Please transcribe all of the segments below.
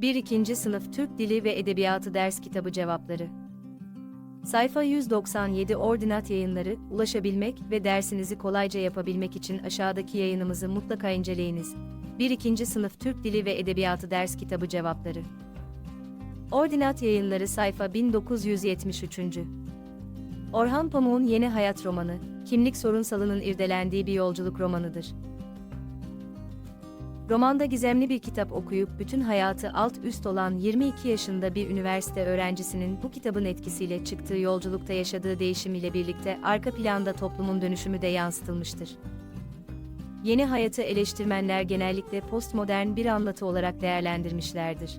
1-2. Sınıf Türk Dili ve Edebiyatı Ders Kitabı Cevapları Sayfa 197 Ordinat Yayınları, ulaşabilmek ve dersinizi kolayca yapabilmek için aşağıdaki yayınımızı mutlaka inceleyiniz. 1-2. Sınıf Türk Dili ve Edebiyatı Ders Kitabı Cevapları Ordinat Yayınları sayfa 1973. Orhan Pamuk'un Yeni Hayat romanı, kimlik sorunsalının irdelendiği bir yolculuk romanıdır. Romanda gizemli bir kitap okuyup bütün hayatı alt üst olan 22 yaşında bir üniversite öğrencisinin bu kitabın etkisiyle çıktığı yolculukta yaşadığı değişim ile birlikte arka planda toplumun dönüşümü de yansıtılmıştır. Yeni hayatı eleştirmenler genellikle postmodern bir anlatı olarak değerlendirmişlerdir.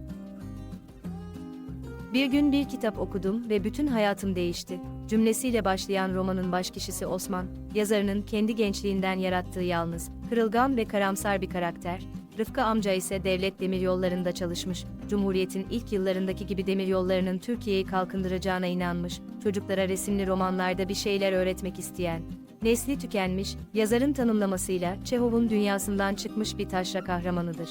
Bir gün bir kitap okudum ve bütün hayatım değişti. Cümlesiyle başlayan romanın başkişisi Osman, yazarının kendi gençliğinden yarattığı yalnız, kırılgan ve karamsar bir karakter. Rıfkı amca ise devlet demiryollarında çalışmış, Cumhuriyet'in ilk yıllarındaki gibi demiryollarının Türkiye'yi kalkındıracağına inanmış, çocuklara resimli romanlarda bir şeyler öğretmek isteyen, nesli tükenmiş, yazarın tanımlamasıyla Çehov'un dünyasından çıkmış bir taşra kahramanıdır.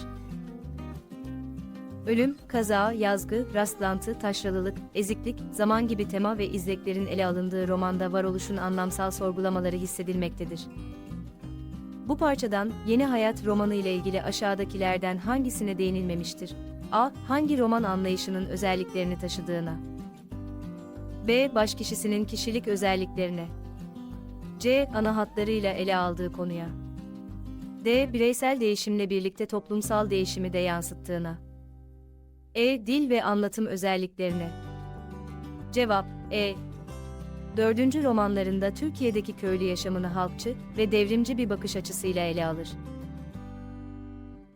Ölüm, kaza, yazgı, rastlantı, taşralılık, eziklik, zaman gibi tema ve izleklerin ele alındığı romanda varoluşun anlamsal sorgulamaları hissedilmektedir. Bu parçadan Yeni Hayat romanı ile ilgili aşağıdakilerden hangisine değinilmemiştir? A. Hangi roman anlayışının özelliklerini taşıdığına. B. Başkişisinin kişilik özelliklerine. C. Ana hatlarıyla ele aldığı konuya. D. Bireysel değişimle birlikte toplumsal değişimi de yansıttığına. E. Dil ve anlatım özelliklerine. Cevap E. Dördüncü romanlarında Türkiye'deki köylü yaşamını halkçı ve devrimci bir bakış açısıyla ele alır.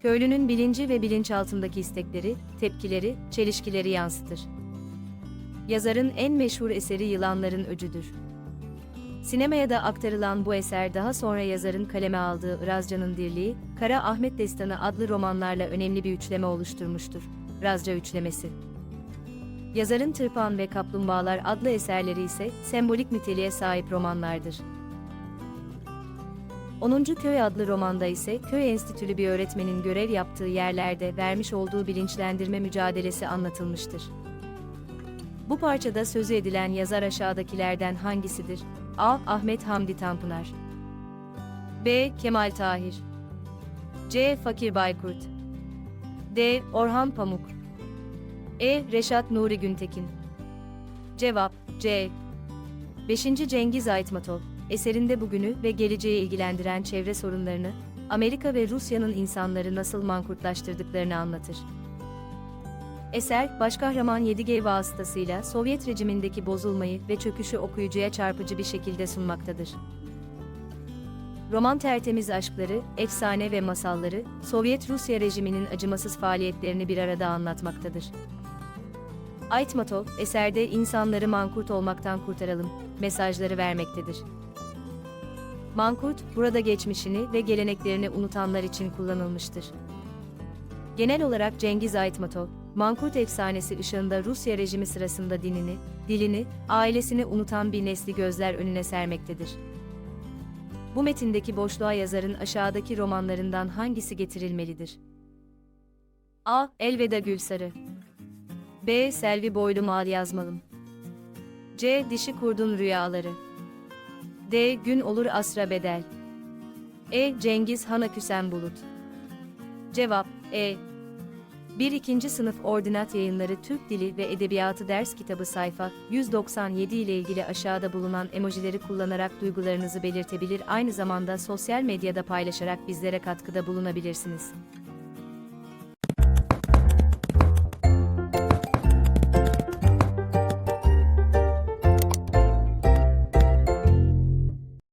Köylünün bilinci ve bilinçaltındaki istekleri, tepkileri, çelişkileri yansıtır. Yazarın en meşhur eseri Yılanların Öcüdür. Sinemaya da aktarılan bu eser daha sonra yazarın kaleme aldığı Irazcan'ın Dirliği, Kara Ahmet Destanı adlı romanlarla önemli bir üçleme oluşturmuştur. Razca üçlemesi. Yazarın Tırpan ve Kaplumbağalar adlı eserleri ise sembolik niteliğe sahip romanlardır. 10. Köy adlı romanda ise köy enstitülü bir öğretmenin görev yaptığı yerlerde vermiş olduğu bilinçlendirme mücadelesi anlatılmıştır. Bu parçada sözü edilen yazar aşağıdakilerden hangisidir? A. Ahmet Hamdi Tanpınar B. Kemal Tahir C. Fakir Baykurt D. Orhan Pamuk E. Reşat Nuri Güntekin Cevap C. 5. Cengiz Aytmatov eserinde bugünü ve geleceği ilgilendiren çevre sorunlarını, Amerika ve Rusya'nın insanları nasıl mankurtlaştırdıklarını anlatır. Eser, başkahraman Yedigey vasıtasıyla Sovyet rejimindeki bozulmayı ve çöküşü okuyucuya çarpıcı bir şekilde sunmaktadır. Roman tertemiz aşkları, efsane ve masalları, Sovyet Rusya rejiminin acımasız faaliyetlerini bir arada anlatmaktadır. Aytmatov, eserde insanları mankurt olmaktan kurtaralım, mesajları vermektedir. Mankurt, burada geçmişini ve geleneklerini unutanlar için kullanılmıştır. Genel olarak Cengiz Aytmatov, Mankurt efsanesi ışığında Rusya rejimi sırasında dinini, dilini, ailesini unutan bir nesli gözler önüne sermektedir. Bu metindeki boşluğa yazarın aşağıdaki romanlarından hangisi getirilmelidir? A. Elveda Gülsarı B. Selvi Boylu Mal Yazmalım C. Dişi Kurdun Rüyaları D. Gün Olur Asra Bedel E. Cengiz Han Aküsen Bulut Cevap E. 1-2. Sınıf Ordinat Yayınları Türk Dili ve Edebiyatı Ders Kitabı sayfa 197 ile ilgili aşağıda bulunan emojileri kullanarak duygularınızı belirtebilir aynı zamanda sosyal medyada paylaşarak bizlere katkıda bulunabilirsiniz.